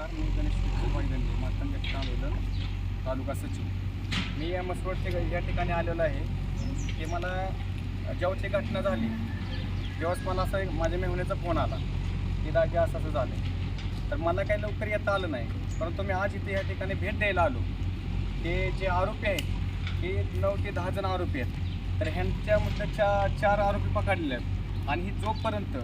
नमस्कार मी गणेश विठ्ठल मातंग व्यक्त आंदोलन तालुका सचिव. मी या मसवड या ठिकाणी आलेलो आहे. की मला जेव्हा ती घटना झाली तेव्हाच मला असं एक माझ्या मेहुण्याचा फोन आला की दागे असं असं झालं तर मला काही लवकर येता आलं नाही परंतु मी आज इथे या ठिकाणी भेट द्यायला आलो. ते जे आरोपी आहेत हे नऊ ते दहा जण आरोपी आहेत. तर ह्यांच्या मुद्द्याच्या चार आरोपी पकडलेले आहेत आणि ही जोपर्यंत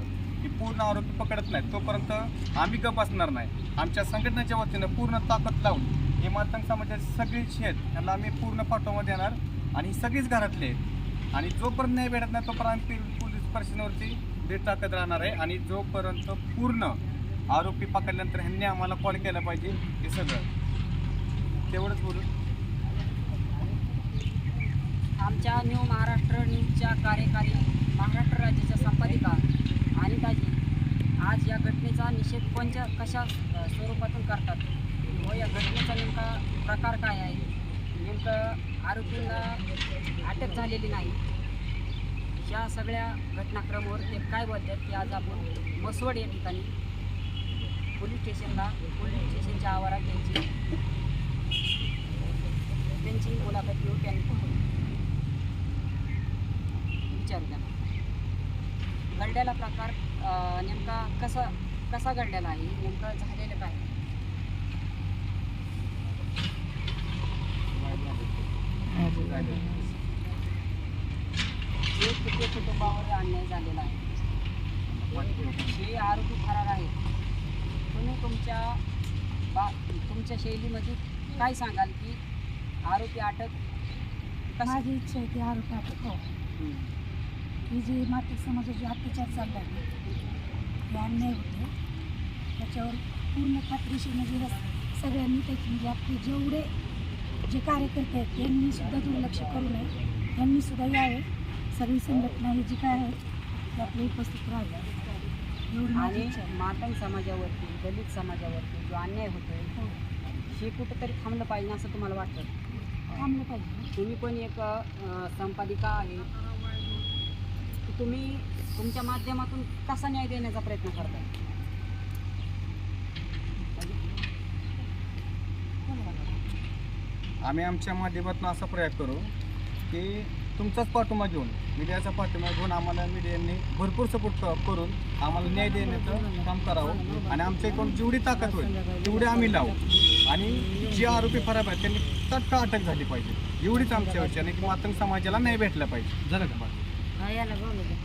की पूर्ण आरोपी पकडत नाहीत. तोपर्यंत आम्ही गप असणार नाही. आमच्या संघटनेच्या वतीनं पूर्ण ताकद लावून हे मातंग समाजाचे सगळे शेत ह्याला आम्ही पूर्ण पाठोबा देणार आणि सगळीच घरातले आणि जोपर्यंत नाही भेटत नाही तोपर्यंत आम्ही पोलीस प्रशासनावरती बेट ताकद राहणार आहे. आणि जोपर्यंत पूर्ण आरोपी पकडल्यानंतर ह्यांनी आम्हाला कॉल केला पाहिजे हे सगळं. तेवढंच बोलू. आमच्या न्यू महाराष्ट्र न्यूजच्या कार्यकारी महाराष्ट्र राज्याच्या संपादिका अनिताजी आज या घटनेचा कशा स्वरूपातून करतात? व या घटनेचा नेमका प्रकार काय आहे? नेमकं आरोपींना अटक झालेली नाही. या सगळ्या घटनाक्रमावर ते काय बोलतात की आज आपण मसवड या ठिकाणी पोलीस स्टेशनला पोलीस स्टेशनच्या आवारात त्यांची त्यांची मुलाखत घेऊन त्यांनी विचारू द्या प्रकार नेमका कसा कसा गड्ड्याला आहे? नेमकं झालेलं काय? जे कुटुंबावर अन्याय झालेला आहे हे आरोपी फरार आहेत तुम्ही तुमच्या बा तुमच्या शैलीमध्ये काय सांगाल की आरोपी अटक माझी इच्छा आहे की आरोपी अटक हो. ही जी मातृ समाजाचे अत्याचार चालला आहे हे अन्याय होते. त्याच्यावर पूर्ण खात्रीशीर म्हणजे सगळ्यांनी त्याची म्हणजे आपले जेवढे जे कार्यकर्ते आहेत त्यांनी सुद्धा दुर्लक्ष करू नये. त्यांनी सुद्धा यावे. सगळी संघटना ही जी काय आहे ती आपली उपस्थित राहावी. आणि मातंग समाजावरती दलित समाजावरती जो अन्याय होतोय हो. हे कुठंतरी थांबलं पाहिजे असं तुम्हाला वाटतं? थांबलं पाहिजे. तुम्ही पण एक संपादिका आहे. तुम्ही तुमच्या माध्यमातून कसा न्याय देण्याचा प्रयत्न करताय? आम्ही आमच्या माध्यमातून असा प्रयोग करू की तुमचाच पाठिंबा घेऊन मीडियाचा पाठिंबा घेऊन आम्हाला मीडियाने भरपूर सपोर्ट करून आम्हाला न्याय देण्याचं काम करावं आणि आमच्या इकडून जेवढी ताकद होईल तेवढी आम्ही लावू. आणि जे आरोपी फरार आहेत त्यांनी तत्काळ अटक झाली पाहिजे. एवढीच आमच्या विषय आणि मातंग समाजाला न्याय भेटला पाहिजे. झालं का? बा? याला बोलू द्या